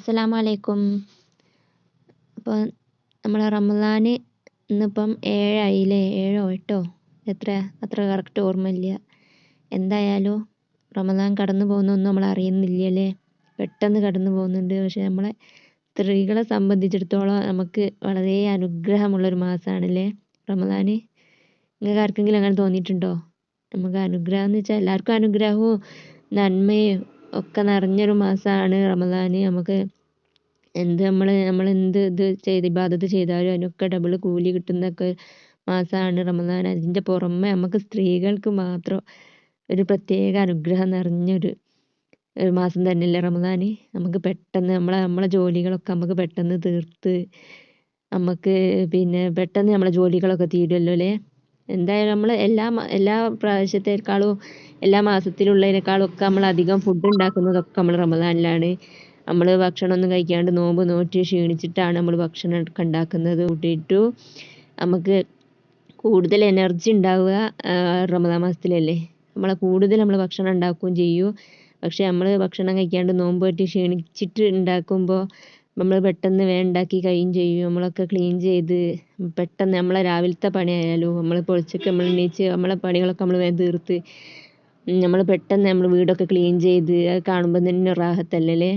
അസ്സലാമു അലൈക്കും അപ്പോൾ നമ്മളെ റമദാൻ ഇന്നിപ്പം ഏഴായില്ലേ? ഏഴോ എട്ടോ? എത്ര? അത്ര കറക്റ്റ് ഓർമ്മയില്ല. എന്തായാലും റമദാൻ കടന്നു പോകുന്നൊന്നും നമ്മൾ അറിയുന്നില്ലല്ലേ? പെട്ടെന്ന് കടന്നു പോകുന്നുണ്ട്. പക്ഷെ നമ്മളെ സ്ത്രീകളെ സംബന്ധിച്ചിടത്തോളം നമുക്ക് വളരെ അനുഗ്രഹമുള്ളൊരു മാസമാണല്ലേ റമദാൻ നിങ്ങൾക്ക് ആർക്കെങ്കിലും അങ്ങനെ തോന്നിയിട്ടുണ്ടോ? നമുക്ക് അനുഗ്രഹം എന്ന് വെച്ചാൽ എല്ലാവർക്കും അനുഗ്രഹവും നന്മയും ഒക്കെ നിറഞ്ഞൊരു മാസമാണ് റമദാൻ നമുക്ക് എന്ത് നമ്മൾ നമ്മൾ എന്ത് ഇത് ചെയ്ത് ഇബാദത്ത് ചെയ്താലും അതിനൊക്കെ ഡബിൾ കൂലി കിട്ടുന്നൊക്കെ മാസമാണ് റമദാൻ അതിന്റെ പുറമെ നമുക്ക് സ്ത്രീകൾക്ക് മാത്രം ഒരു പ്രത്യേക അനുഗ്രഹം നിറഞ്ഞൊരു ഒരു മാസം തന്നെയല്ലേ റമദാൻ നമുക്ക് പെട്ടെന്ന് നമ്മളെ നമ്മളെ ജോലികളൊക്കെ നമുക്ക് പെട്ടെന്ന് തീർത്ത് നമുക്ക് പിന്നെ പെട്ടെന്ന് നമ്മളെ ജോലികളൊക്കെ തീരുമല്ലോ അല്ലേ? എന്തായാലും നമ്മൾ എല്ലാ എല്ലാ പ്രാവശ്യത്തേക്കാളും എല്ലാ മാസത്തിലുള്ളതിനേക്കാളും ഒക്കെ നമ്മൾ അധികം ഫുഡ് ഉണ്ടാക്കുന്നതൊക്കെ നമ്മൾ റമദാനിലാണ്. നമ്മൾ ഭക്ഷണം ഭക്ഷണമൊന്നും കഴിക്കാണ്ട് നോമ്പ് നോറ്റ് ക്ഷീണിച്ചിട്ടാണ് നമ്മൾ ഭക്ഷണം ഒക്കെ ഉണ്ടാക്കുന്നത്. കൂട്ടിയിട്ടു നമുക്ക് കൂടുതൽ എനർജി ഉണ്ടാവുക റമദാൻ മാസത്തിലല്ലേ. നമ്മളെ കൂടുതൽ നമ്മൾ ഭക്ഷണം ഉണ്ടാക്കുകയും ചെയ്യും. പക്ഷേ നമ്മൾ ഭക്ഷണം കഴിക്കാണ്ട് നോമ്പ് നോറ്റ് ക്ഷീണിച്ചിട്ട് ഉണ്ടാക്കുമ്പോൾ നമ്മൾ പെട്ടെന്ന് വേഗം ഉണ്ടാക്കി കഴിയുകയും ചെയ്യും. നമ്മളൊക്കെ ക്ലീൻ ചെയ്ത് പെട്ടെന്ന് നമ്മളെ രാവിലത്തെ പണിയായാലും നമ്മൾ പൊളിച്ചൊക്കെ നമ്മൾ എണീച്ച് നമ്മളെ പണികളൊക്കെ നമ്മൾ വേഗം തീർത്ത് നമ്മൾ പെട്ടെന്ന് നമ്മൾ വീടൊക്കെ ക്ലീൻ ചെയ്ത് അത് കാണുമ്പോൾ തന്നെ റാഹത്തല്ലേ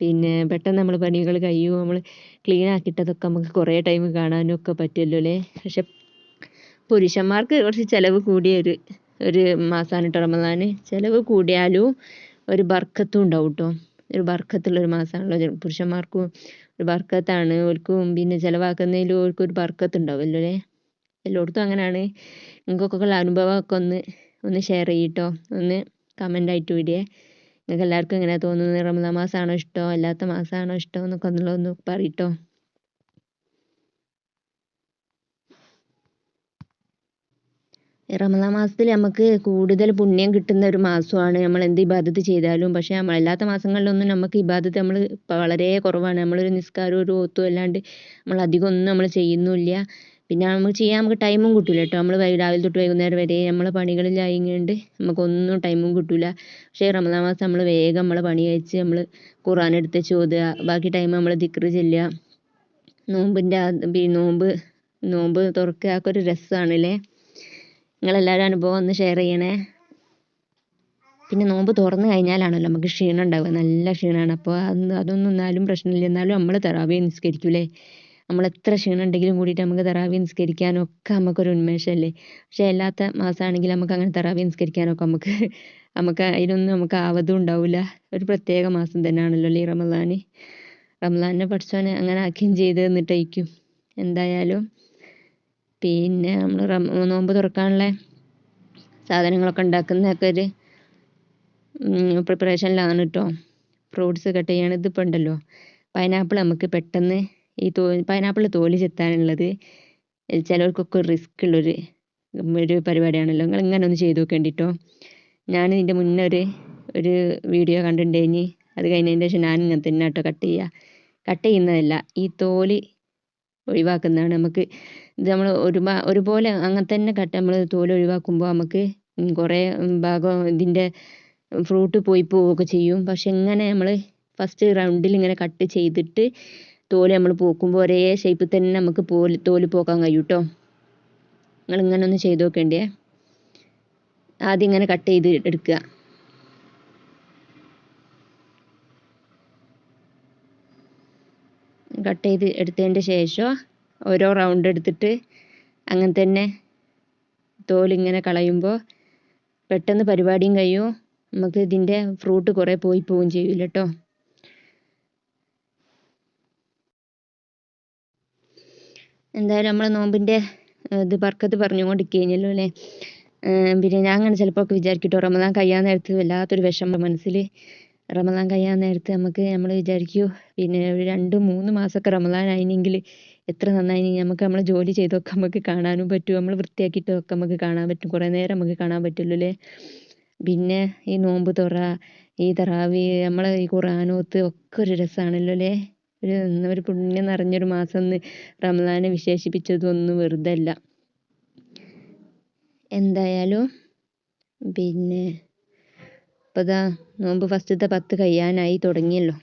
പിന്നെ പെട്ടെന്ന് നമ്മൾ പണികൾ കഴിയും. നമ്മൾ ക്ലീൻ ആക്കിയിട്ടതൊക്കെ നമുക്ക് കുറേ ടൈം കാണാനും ഒക്കെ പറ്റുമല്ലോ അല്ലേ? പക്ഷെ പുരുഷന്മാർക്ക് കുറച്ച് ചിലവ് കൂടിയ ഒരു ഒരു മാസമാണ് റമദാൻ ചിലവ് കൂടിയാലും ഒരു ബർക്കത്തും ഉണ്ടാവും കേട്ടോ ഒരു ബർക്കത്തുള്ളൊരു മാസമാണല്ലോ പുരുഷന്മാർക്കും ഒരു ബർക്കത്താണ് ഓർക്കും പിന്നെ ചിലവാക്കുന്നതിലും ഓർക്കും ഒരു ബർക്കത്ത് ഉണ്ടാവുമല്ലോ അല്ലേ? എല്ലായിടത്തും അങ്ങനെയാണ് നിങ്ങൾക്കൊക്കെ ഉള്ള അനുഭവമൊക്കെ ഒന്ന് ഒന്ന് ഷെയർ ചെയ്യട്ടോ. ഒന്ന് കമന്റ് ആയിട്ട് വിടിയേ നിങ്ങൾക്ക് എല്ലാവർക്കും എങ്ങനെയാണ് തോന്നുന്നത് റമദാൻ മാസമാണോ ഇഷ്ടമോ അല്ലാത്ത മാസമാണോ ഇഷ്ടം? എന്നൊക്കെ ഒന്നുള്ളതൊന്ന് പറയട്ടോ. റമദാൻ മാസത്തിൽ നമുക്ക് കൂടുതൽ പുണ്യം കിട്ടുന്ന ഒരു മാസമാണ്. നമ്മൾ എന്ത് ഇബാദത്ത് ചെയ്താലും പക്ഷേ നമ്മൾ അല്ലാത്ത മാസങ്ങളിലൊന്നും നമുക്ക് ഇബാദത്ത് നമ്മൾ വളരെ കുറവാണ്. നമ്മളൊരു നിസ്കാരവും ഒരു ഓത്തും അല്ലാണ്ട് നമ്മൾ അധികം ഒന്നും നമ്മൾ ചെയ്യുന്നില്ല. പിന്നെ നമുക്ക് ചെയ്യാൻ നമുക്ക് ടൈമും കിട്ടില്ല കേട്ടോ നമ്മൾ രാവിലെ തൊട്ട് വൈകുന്നേരം വരെ നമ്മളെ പണികളിലായിക്കൊണ്ട് നമുക്കൊന്നും ടൈമും കിട്ടില്ല പക്ഷേ റമദാൻ മാസം നമ്മൾ വേഗം നമ്മളെ പണി കഴിച്ച് നമ്മൾ ഖുർആൻ എടുത്ത് ചോദുക ബാക്കി ടൈം നമ്മൾ ദിക്ർ ചെല്ലുക. നോമ്പിന്റെ നോമ്പ് നോമ്പ് തുറക്കുക. ഒരു രസമാണല്ലേ നിങ്ങളെല്ലാവരും അനുഭവം ഒന്ന് ഷെയർ ചെയ്യണേ. പിന്നെ നോമ്പ് തുറന്നു കഴിഞ്ഞാലാണല്ലോ നമുക്ക് ക്ഷീണം ഉണ്ടാവുക. നല്ല ക്ഷീണമാണ് അപ്പോൾ അതൊന്നും അതൊന്നും എന്നാലും പ്രശ്നമില്ല. എന്നാലും നമ്മൾ തറാവി നിസ്കരിക്കൂലേ. നമ്മൾ എത്ര ക്ഷീണം ഉണ്ടെങ്കിലും കൂടിയിട്ട് നമുക്ക് തറാവി നിസ്കരിക്കാനൊക്കെ നമുക്കൊരു ഉന്മേഷമല്ലേ? പക്ഷേ അല്ലാത്ത മാസമാണെങ്കിൽ നമുക്ക് അങ്ങനെ തറാവി നിസ്കരിക്കാനൊക്കെ നമുക്ക് നമുക്ക് അതിനൊന്നും നമുക്ക് ആവതും ഉണ്ടാവില്ല ഒരു പ്രത്യേക മാസം തന്നെയാണല്ലോ അല്ലേ റമദാൻ റമദാനെ? പഠിച്ചവനെ അങ്ങനെ ആക്കുകയും ചെയ്ത് തന്നിട്ടായിരിക്കും എന്തായാലും പിന്നെ നമ്മൾ നോമ്പ് തുറക്കാനുള്ള സാധനങ്ങളൊക്കെ ഉണ്ടാക്കുന്നതൊക്കെ ഒരു പ്രിപ്പറേഷനിലാണ് കേട്ടോ ഫ്രൂട്ട്സ് കട്ട് ചെയ്യണം ഇതിപ്പോൾ ഉണ്ടല്ലോ. പൈനാപ്പിൾ നമുക്ക് പെട്ടെന്ന് ഈ തോ പൈനാപ്പിൾ തോലി ചെത്താനുള്ളത് ചിലർക്കൊക്കെ റിസ്ക് ഉള്ളൊരു ഒരു പരിപാടിയാണല്ലോ. നിങ്ങൾ ഇങ്ങനെ ഒന്ന് ചെയ്ത് നോക്കേണ്ടിട്ടോ ഞാൻ ഇതിന്റെ മുന്നേ ഒരു ഒരു വീഡിയോ കണ്ടിട്ടുണ്ടായിനി. അത് കഴിഞ്ഞതിന് ശേഷം ഞാൻ ഇങ്ങനെ തന്നെ കേട്ടോ കട്ട് ചെയ്യുക കട്ട് ചെയ്യുന്നതല്ല ഈ തോൽ ഒഴിവാക്കുന്നതാണ്. നമുക്ക് ഇത് നമ്മൾ ഒരുപാ ഒരുപോലെ അങ്ങനെ തന്നെ കട്ട് നമ്മൾ തോൽ ഒഴിവാക്കുമ്പോൾ നമുക്ക് കുറേ ഭാഗം ഇതിന്റെ ഫ്രൂട്ട് പോയി പോവുകയൊക്കെ ചെയ്യും. പക്ഷെ ഇങ്ങനെ നമ്മൾ ഫസ്റ്റ് റൗണ്ടിൽ ഇങ്ങനെ കട്ട് ചെയ്തിട്ട് തോൽ നമ്മൾ പോക്കുമ്പോൾ ഒരേ ഷേപ്പിൽ തന്നെ നമുക്ക് പോൽ തോൽ പോക്കാൻ കഴിയും കേട്ടോ നിങ്ങൾ ഇങ്ങനെ ഒന്ന് ചെയ്ത് നോക്കേണ്ടേ ആദ്യം ഇങ്ങനെ കട്ട് ചെയ്ത് എടുക്കുക. കട്ട് ചെയ്ത് എടുത്തതിന്റെ ശേഷം ഓരോ റൗണ്ട് എടുത്തിട്ട് അങ്ങനെ തന്നെ തോലിങ്ങനെ കളയുമ്പോൾ പെട്ടെന്ന് പരിപാടിയും കഴിയും. നമുക്ക് ഇതിന്റെ ഫ്രൂട്ട് കുറേ പോയി പോവുകയും ചെയ്യില്ല കേട്ടോ എന്തായാലും നമ്മൾ നോമ്പിന്റെ ഇത് ബർക്കത്ത് പറഞ്ഞുകൊണ്ടിരിക്കുകയാണല്ലോ അല്ലേ? പിന്നെ ഞാൻ അങ്ങനെ ചിലപ്പോൾ ഒക്കെ വിചാരിക്കും കേട്ടോ റമദാൻ കഴിയാൻ നേരത്ത് വല്ലാത്തൊരു വിഷമം മനസ്സിൽ റമദാൻ കഴിയാൻ നേരത്ത് നമുക്ക് നമ്മൾ വിചാരിക്കും പിന്നെ ഒരു രണ്ട് മൂന്ന് മാസമൊക്കെ റമദാൻ ആയിനെങ്കിൽ എത്ര നന്നായി നമുക്ക് നമ്മൾ ജോലി ചെയ്തൊക്കെ നമുക്ക് കാണാനും പറ്റും നമ്മൾ വൃത്തിയാക്കിയിട്ടൊക്കെ നമുക്ക് കാണാൻ പറ്റും കുറേ നേരം നമുക്ക് കാണാൻ പറ്റുമല്ലോ അല്ലേ? പിന്നെ ഈ നോമ്പ് തുറ ഈ തറാവി നമ്മളെ ഈ ഖുർആനോത്ത് ഒക്കെ ഒരു രസമാണല്ലോ അല്ലേ? ഒരു ഒരു പുണ്യം നിറഞ്ഞൊരു മാസം എന്ന് റമദാനെ വിശേഷിപ്പിച്ചതൊന്നും വെറുതെ അല്ല. എന്തായാലും പിന്നെ ഇപ്പോൾ ദാ നോമ്പ് ഫസ്റ്റത്തെ പത്ത് കഴിയാനായി തുടങ്ങിയല്ലോ.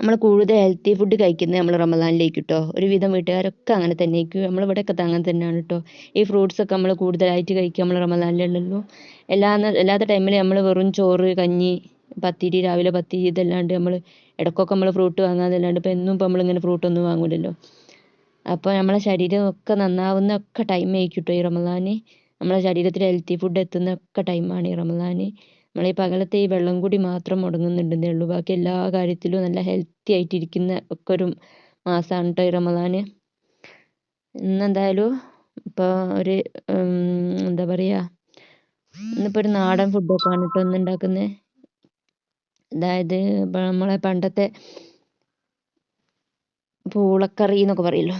നമ്മൾ കൂടുതൽ ഹെൽത്തി ഫുഡ് കഴിക്കുന്നത് നമ്മൾ റമദാനിലേക്ക് കേട്ടോ ഒരുവിധം വീട്ടുകാരൊക്കെ അങ്ങനെ തന്നെ ആയിരിക്കും നമ്മളിവിടെയൊക്കെ അങ്ങനെ തന്നെയാണ് കേട്ടോ ഈ ഫ്രൂട്ട്സ് ഒക്കെ നമ്മൾ കൂടുതലായിട്ട് കഴിക്കുക നമ്മൾ റമദാനിലുള്ളൂ എല്ലാ അല്ലാത്ത ടൈമിൽ നമ്മൾ വെറും ചോറ് കഞ്ഞി പത്തിരി രാവിലെ പത്തിരി ഇതല്ലാണ്ട് നമ്മൾ ഇടക്കൊക്കെ നമ്മൾ ഫ്രൂട്ട് വാങ്ങാതല്ലാണ്ട് ഇപ്പം എന്നും ഇപ്പം നമ്മളിങ്ങനെ ഫ്രൂട്ടൊന്നും വാങ്ങൂലല്ലോ. അപ്പോൾ നമ്മളെ ശരീരം ഒക്കെ നന്നാവുന്ന ഒക്കെ ടൈം ആയിരിക്കും കേട്ടോ ഈ റമദാന്. നമ്മളെ ശരീരത്തിൽ ഹെൽത്തി ഫുഡ് എത്തുന്ന ഒക്കെ ടൈമാണ് ഈ റമദാൻ നമ്മൾ ഈ പകലത്തെ ഈ വെള്ളം കൂടി മാത്രം മുടങ്ങുന്നുണ്ടെന്നേ ഉള്ളൂ. ബാക്കി എല്ലാ കാര്യത്തിലും നല്ല ഹെൽത്തി ആയിട്ടിരിക്കുന്ന ഒക്കെ ഒരു മാസമാണ് കേട്ടോ ഈ റമദാൻ ഇന്നെന്തായാലും ഇപ്പോൾ ഒരു എന്താ പറയുക ഇന്നിപ്പോൾ ഒരു നാടൻ ഫുഡൊക്കെയാണ് കേട്ടോ ഇന്ന് ഉണ്ടാക്കുന്നത് അതായത് നമ്മളെ പണ്ടത്തെ പൂളക്കറി എന്നൊക്കെ പറയല്ലോ.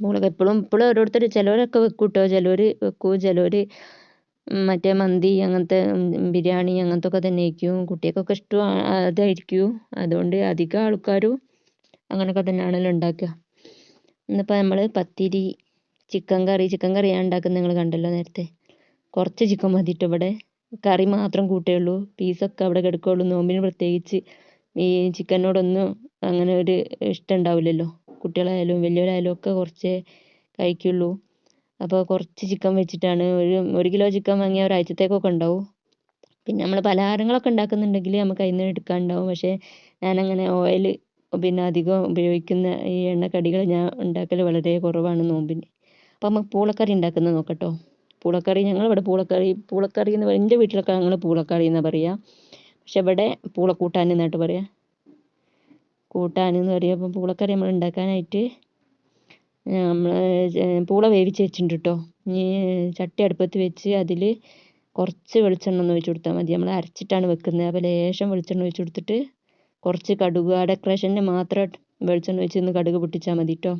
പൂളക്കറി എപ്പോഴും ഇപ്പോഴും ഓരോരുത്തർ ചിലവരൊക്കെ വെക്കും കേട്ടോ ചിലവർ വെക്കും ചിലവർ മറ്റേ മന്തി അങ്ങനത്തെ ബിരിയാണി അങ്ങനത്തെ ഒക്കെ തന്നെ ആയിരിക്കും. കുട്ടികൾക്കൊക്കെ ഇഷ്ടം അതായിരിക്കും. അതുകൊണ്ട് അധികം ആൾക്കാരും അങ്ങനെയൊക്കെ തന്നെയാണല്ലോ ഉണ്ടാക്കുക. ഇന്നിപ്പോൾ നമ്മൾ പത്തിരി ചിക്കൻ കറി ചിക്കൻ കറി ഞാൻ ഉണ്ടാക്കുന്നത് നിങ്ങൾ കണ്ടല്ലോ നേരത്തെ. കുറച്ച് ചിക്കൻ മതി കേട്ടോ ഇവിടെ? കറി മാത്രം കൂട്ടുകയുള്ളൂ പീസൊക്കെ അവിടെ കിടക്കുകയുള്ളൂ നോമ്പിന് പ്രത്യേകിച്ച് ഈ ചിക്കനോടൊന്നും അങ്ങനെ ഒരു ഇഷ്ടം ഉണ്ടാവില്ലല്ലോ. കുട്ടികളായാലും വലിയവരായാലും ഒക്കെ കുറച്ചേ കഴിക്കുള്ളൂ. അപ്പോൾ കുറച്ച് ചിക്കൻ വെച്ചിട്ടാണ്. ഒരു ഒരു കിലോ ചിക്കൻ വാങ്ങിയാൽ ഒരാഴ്ചത്തേക്കൊക്കെ ഉണ്ടാവും. പിന്നെ നമ്മൾ പലഹാരങ്ങളൊക്കെ ഉണ്ടാക്കുന്നുണ്ടെങ്കിൽ നമുക്ക് അതിൽ നിന്ന് എടുക്കാനുണ്ടാവും പക്ഷേ ഞാനങ്ങനെ ഓയിൽ പിന്നെ അധികം ഉപയോഗിക്കുന്ന ഈ എണ്ണക്കടികൾ ഞാൻ ഉണ്ടാക്കൽ വളരെ കുറവാണ് നോമ്പിന്. അപ്പോൾ നമുക്ക് പൂളക്കറി ഉണ്ടാക്കുന്നത് നോക്കട്ടോ. പൂളക്കറി ഞങ്ങളിവിടെ പൂളക്കറി പൂളക്കറി എന്ന് പറയും എന്റെ വീട്ടിലൊക്കെ ഞങ്ങൾ പൂളക്കറി എന്നാണ് പറയുക പക്ഷെ ഇവിടെ പൂളക്കൂട്ടാൻ എന്നായിട്ട് പറയുക കൂട്ടാൻ എന്ന് പറയുമ്പോൾ പൂളക്കറി നമ്മൾ ഉണ്ടാക്കാനായിട്ട് നമ്മൾ പൂള വേവിച്ച് വെച്ചിട്ടുണ്ട് കേട്ടോ ഇനി ചട്ടി അടുപ്പത്ത് വെച്ച് അതിൽ കുറച്ച് വെളിച്ചെണ്ണ ഒന്ന് ഒഴിച്ച് കൊടുത്താൽ മതി. നമ്മൾ അരച്ചിട്ടാണ് വെക്കുന്നത്. അപ്പോൾ ലേശം വെളിച്ചെണ്ണ ഒഴിച്ച് കൊടുത്തിട്ട് കുറച്ച് കടുക് ആ ഡെക്കറേഷന് മാത്രം വെളിച്ചെണ്ണ ഒഴിച്ച് ഒന്ന് കടുക് പൊട്ടിച്ചാൽ മതി കേട്ടോ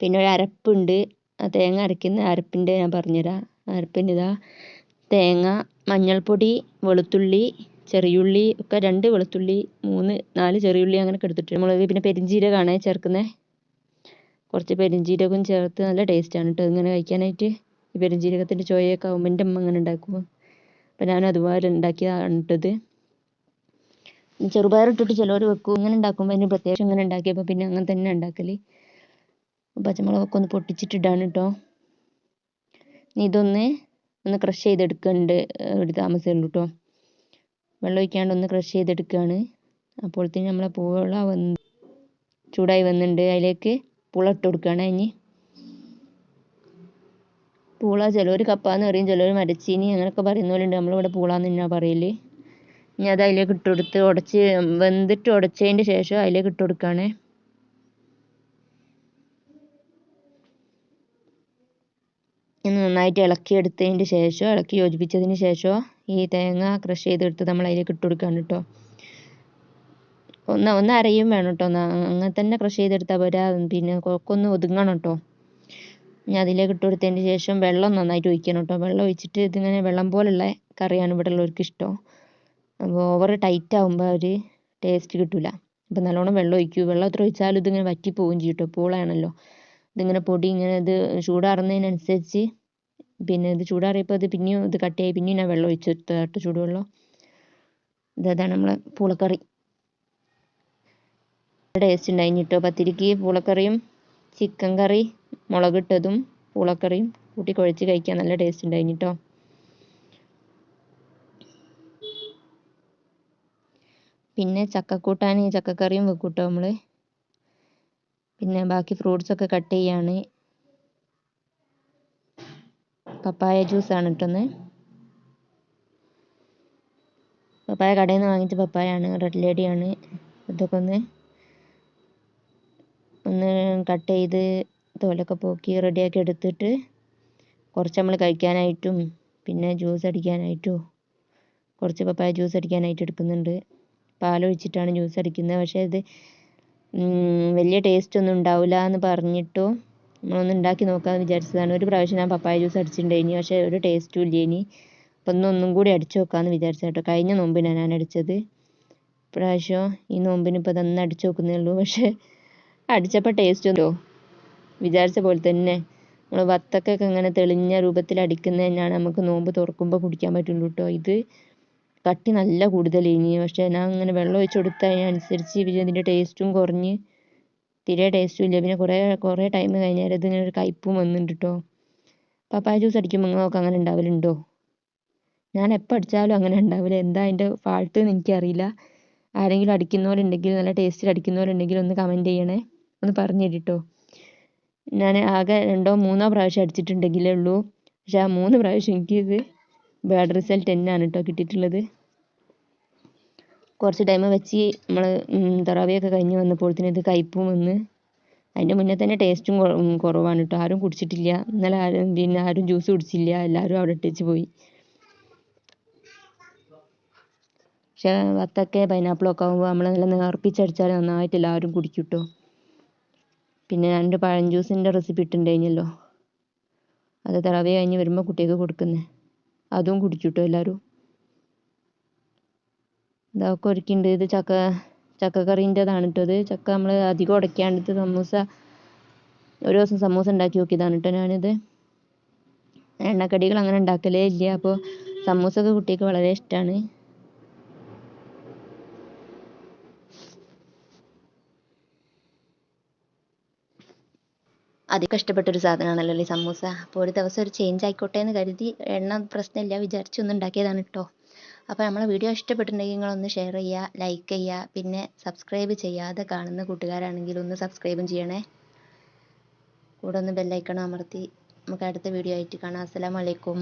പിന്നെ ഒരു അരപ്പുണ്ട്. ആ തേങ്ങ അരക്കുന്ന അരപ്പിന്റെ ഞാൻ പറഞ്ഞുതരാം. അരപ്പിന്റെ ഇതാ തേങ്ങ മഞ്ഞൾപ്പൊടി വെളുത്തുള്ളി ചെറിയുള്ളി ഒക്കെ രണ്ട് വെളുത്തുള്ളി മൂന്ന് നാല് ചെറിയുള്ളി അങ്ങനെയൊക്കെ എടുത്തിട്ട് മുളക് പിന്നെ പെരിഞ്ജീരകമാണ് ചേർക്കുന്നത് കുറച്ച് പെരിഞ്ജീരകവും ചേർത്ത് നല്ല ടേസ്റ്റാണ് കേട്ടോ ഇങ്ങനെ കഴിക്കാനായിട്ട് ഈ പെരിഞ്ജീരകത്തിന്റെ ചുവയൊക്കെ ആകുമ്പോൾ എന്റെ അമ്മ ഇങ്ങനെ ഉണ്ടാക്കുമ്പോൾ അപ്പോൾ ഞാൻ അതുപോലെ ഉണ്ടാക്കിയതാണ് കേട്ടത് ചെറുപയർ ഇട്ടിട്ട് ചിലവർ വെക്കും. ഇങ്ങനെ ഉണ്ടാക്കുമ്പോൾ അതിന് പ്രത്യേകം ഇങ്ങനെ ഉണ്ടാക്കിയപ്പോൾ പിന്നെ അങ്ങനെ തന്നെ ഉണ്ടാക്കൽ പച്ചമുളകൊക്കെ ഒന്ന് പൊട്ടിച്ചിട്ടിടാണ് കേട്ടോ ഇതൊന്ന് ഒന്ന് ക്രഷ് ചെയ്തെടുക്കുന്നുണ്ട് ഒരു താമസമുള്ളൂ കേട്ടോ വെള്ളം ഒഴിക്കാണ്ട് ഒന്ന് ക്രഷ് ചെയ്തെടുക്കുകയാണ് അപ്പോഴത്തേന് നമ്മളെ പൂവെള്ളം വന്ന് ചൂടായി വന്നിട്ടുണ്ട്. അതിലേക്ക് പുള ഇട്ട് കൊടുക്കുകയാണ് ഇനി. പൂള ചിലവർ കപ്പാന്ന് പറയും ചിലവർ മരച്ചീനി അങ്ങനെയൊക്കെ പറയുന്നവരുണ്ട് നമ്മളിവിടെ പൂളാന്ന് തന്നെയാണ് പറയൽ. ഇനി അത് അതിലേക്ക് ഇട്ട് കൊടുത്ത് ഉടച്ച് വെന്തിട്ട് ഉടച്ചതിന്റെ ശേഷം അതിലേക്ക് ഇട്ട് കൊടുക്കുകയാണ് ഇനി നന്നായിട്ട് ഇളക്കിയെടുത്തതിന്റെ ശേഷം ഇളക്കി യോജിപ്പിച്ചതിന് ശേഷം ഈ തേങ്ങ ക്രഷ് ചെയ്തെടുത്ത് നമ്മൾ അതിലേക്ക് ഇട്ട് കൊടുക്കുകയാണ് കേട്ടോ. ഒന്ന് ഒന്ന് അരയും വേണം കേട്ടോ അങ്ങനെ തന്നെ ക്രഷ് ചെയ്തെടുത്താൽ പോരാ. പിന്നെ കൊക്കൊന്ന് ഒതുങ്ങണം കേട്ടോ ഇനി അതിലേക്ക് ഇട്ട് കൊടുത്തതിന് ശേഷം വെള്ളം നന്നായിട്ട് ഒഴിക്കണം കേട്ടോ വെള്ളം ഒഴിച്ചിട്ട് ഇതിങ്ങനെ വെള്ളം പോലുള്ള കറിയാണ് ഇവിടെ ഉള്ളവർക്ക് ഇഷ്ടം. അപ്പോൾ ഓവർ ടൈറ്റ് ആകുമ്പോൾ ഒരു ടേസ്റ്റ് കിട്ടില്ല അപ്പോൾ നല്ലോണം വെള്ളം ഒഴിക്കൂ. വെള്ളം എത്ര ഒഴിച്ചാലും ഇതിങ്ങനെ വറ്റി പോവുകയും ചെയ്യും കേട്ടോ പൂളയാണല്ലോ ഇതിങ്ങനെ പൊടി ഇങ്ങനെ ഇത് ചൂടാറുന്നതിനനുസരിച്ച് പിന്നെ ഇത് ചൂടാറിയപ്പോൾ ഇത് പിന്നെയും ഇത് കട്ടിയായി. പിന്നെയും ഞാൻ വെള്ളം ഒഴിച്ച് കേട്ടോ ചൂടുവെള്ളം. ഇതാണ് നമ്മളെ പൂളക്കറി. ടേസ്റ്റ് ഉണ്ടായിന് കേട്ടോ പത്തിരിക്ക് പൂളക്കറിയും ചിക്കൻ കറി മുളകിട്ടതും പൂളക്കറിയും കൂട്ടി കുഴച്ച് കഴിക്കാൻ നല്ല ടേസ്റ്റ് ഉണ്ടായിന് കേട്ടോ പിന്നെ ചക്കക്കൂട്ടാൻ ചക്കക്കറിയും വെക്കും കേട്ടോ നമ്മൾ പിന്നെ ബാക്കി ഫ്രൂട്ട്സ് ഒക്കെ കട്ട് ചെയ്യാണ്. പപ്പായ ജ്യൂസാണ് കേട്ടൊന്ന് പപ്പായ കടയിൽ നിന്ന് വാങ്ങിച്ച പപ്പായാണ് റെഡ് ലേഡിയാണ് ഇതൊക്കെ ഒന്ന് ഒന്ന് കട്ട് ചെയ്ത് തോലൊക്കെ പോക്കി റെഡിയാക്കി എടുത്തിട്ട് കുറച്ച് നമ്മൾ കഴിക്കാനായിട്ടും പിന്നെ ജ്യൂസ് അടിക്കാനായിട്ടും കുറച്ച് പപ്പായ ജ്യൂസ് അടിക്കാനായിട്ട് എടുക്കുന്നുണ്ട്. പാലൊഴിച്ചിട്ടാണ് ജ്യൂസ് അടിക്കുന്നത്. പക്ഷേ ഇത് വലിയ ടേസ്റ്റ് ഒന്നും ഉണ്ടാവില്ല എന്ന് പറഞ്ഞിട്ടും നമ്മളൊന്ന് ഉണ്ടാക്കി നോക്കാമെന്ന് വിചാരിച്ചതാണ്. ഒരു പ്രാവശ്യം ഞാൻ പപ്പായ ജ്യൂസ് അടിച്ചിട്ടുണ്ടായിനി. പക്ഷേ ഒരു ടേസ്റ്റും ഇല്ല ഇനി അപ്പം ഒന്നും കൂടി അടിച്ചു നോക്കാമെന്ന് വിചാരിച്ചു കേട്ടോ. കഴിഞ്ഞ നോമ്പിനാണ് ഞാൻ അടിച്ചത്. ഇപ്രാവശ്യം ഈ നോമ്പിന് ഇപ്പോൾ തന്നെ അടിച്ചു നോക്കുന്നേ ഉള്ളൂ. പക്ഷേ അടിച്ചപ്പോൾ ടേസ്റ്റ് ഉണ്ടോ? വിചാരിച്ച പോലെ തന്നെ. നമ്മൾ വത്തക്കൊക്കെ ഇങ്ങനെ തെളിഞ്ഞ രൂപത്തിൽ അടിക്കുന്നത് തന്നെയാണ് നമുക്ക് നോമ്പ് തുറക്കുമ്പോൾ കുടിക്കാൻ പറ്റുള്ളൂ കേട്ടോ ഇത് കട്ടി നല്ല കൂടുതലേനി പക്ഷേ ഞാൻ ഇങ്ങനെ വെള്ളം ഒഴിച്ച് കൊടുത്തതിനനുസരിച്ച് ഇതിന്റെ ടേസ്റ്റും കുറഞ്ഞ് തീരെ ടേസ്റ്റും ഇല്ല. പിന്നെ കുറേ കുറേ ടൈം കഴിഞ്ഞാൽ ഇതിങ്ങനെ ഒരു കയ്പ്പും വന്നിട്ടുണ്ട് കേട്ടോ പപ്പായ ജ്യൂസ് അടിക്കുമ്പോൾ നിങ്ങളൊക്കെ അങ്ങനെ ഉണ്ടാവലുണ്ടോ ഞാൻ എപ്പോൾ അടിച്ചാലും അങ്ങനെ ഉണ്ടാവില്ല എന്താ അതിന്റെ ഫാൾട്ട് എന്ന് എനിക്കറിയില്ല. ആരെങ്കിലും അടിക്കുന്നവരുണ്ടെങ്കിൽ നല്ല ടേസ്റ്റിൽ അടിക്കുന്നവരുണ്ടെങ്കിൽ ഒന്ന് കമന്റ് ചെയ്യണേ. ഒന്ന് പറഞ്ഞു തരിട്ടോ ഞാൻ ആകെ രണ്ടോ മൂന്നോ പ്രാവശ്യം അടിച്ചിട്ടുണ്ടെങ്കിലേ ഉള്ളൂ. പക്ഷെ ആ മൂന്ന് പ്രാവശ്യം എനിക്കിത് ബാഡ് റിസൾട്ട് തന്നെയാണ് കേട്ടോ കിട്ടിയിട്ടുള്ളത്. കുറച്ച് ടൈം വെച്ച് നമ്മൾ തറാവിയൊക്കെ കഴിഞ്ഞ് വന്നപ്പോഴത്തേനും ഇത് കയ്പും വന്ന് അതിന്റെ മുന്നേ തന്നെ ടേസ്റ്റും കുറവാണ് കേട്ടോ ആരും കുടിച്ചിട്ടില്ല. ഇന്നലെ ആരും പിന്നെ ആരും ജ്യൂസ് കുടിച്ചില്ല. എല്ലാവരും അവിടെ ഇട്ടിച്ച് പോയി. പക്ഷേ വത്തക്ക പൈനാപ്പിളൊക്കെ ആകുമ്പോൾ നമ്മൾ നല്ല നേർപ്പിച്ചടിച്ചാൽ നന്നായിട്ട് എല്ലാവരും കുടിക്കും കേട്ടോ പിന്നെ രണ്ട് പഴം ജ്യൂസിന്റെ റെസിപ്പി ഇട്ടിട്ടുണ്ടായിരുന്നല്ലോ അത് തറാവി കഴിഞ്ഞ് വരുമ്പോൾ കുട്ടികൾക്ക് കൊടുക്കുന്നത് അതും കുടിച്ചിട്ടോ എല്ലാവരും ഇതൊക്കെ ഒരുക്കിയിട്ടുണ്ട് ഇത് ചക്ക ചക്കക്കറീന്റെതാണ് കേട്ടോ ഇത്. ചക്ക നമ്മൾ അധികം ഉടയ്ക്കാണ്ടിട്ട് സമൂസ ഒരു ദിവസം സമൂസ ഉണ്ടാക്കി നോക്കിയതാണ് കേട്ടോ ഞാനിത്. എണ്ണക്കടികൾ അങ്ങനെ ഉണ്ടാക്കലേ ഇല്ല അപ്പോൾ സമൂസൊക്കെ കുട്ടികൾക്ക് വളരെ ഇഷ്ടമാണ് അധികം ഇഷ്ടപ്പെട്ടൊരു സാധനമാണല്ലോ അല്ലേ സമൂസ? അപ്പോൾ ഒരു ദിവസം ഒരു ചേഞ്ച് ആയിക്കോട്ടെ എന്ന് കരുതി എണ്ണ പ്രശ്നമില്ല വിചാരിച്ച് ഒന്ന് ഉണ്ടാക്കിയതാണ് കേട്ടോ. അപ്പോൾ നമ്മളെ വീഡിയോ ഇഷ്ടപ്പെട്ടിട്ടുണ്ടെങ്കിൽ നിങ്ങളൊന്ന് ഷെയർ ചെയ്യുക ലൈക്ക് ചെയ്യുക പിന്നെ സബ്സ്ക്രൈബ് ചെയ്യാതെ കാണുന്ന കൂട്ടുകാരാണെങ്കിൽ ഒന്ന് സബ്സ്ക്രൈബും ചെയ്യണേ. കൂടെ ഒന്ന് ബെല്ലൈക്കണം അമർത്തി. നമുക്ക് അടുത്ത വീഡിയോ ആയിട്ട് കാണാം. അസ്സലാമു അലൈക്കും.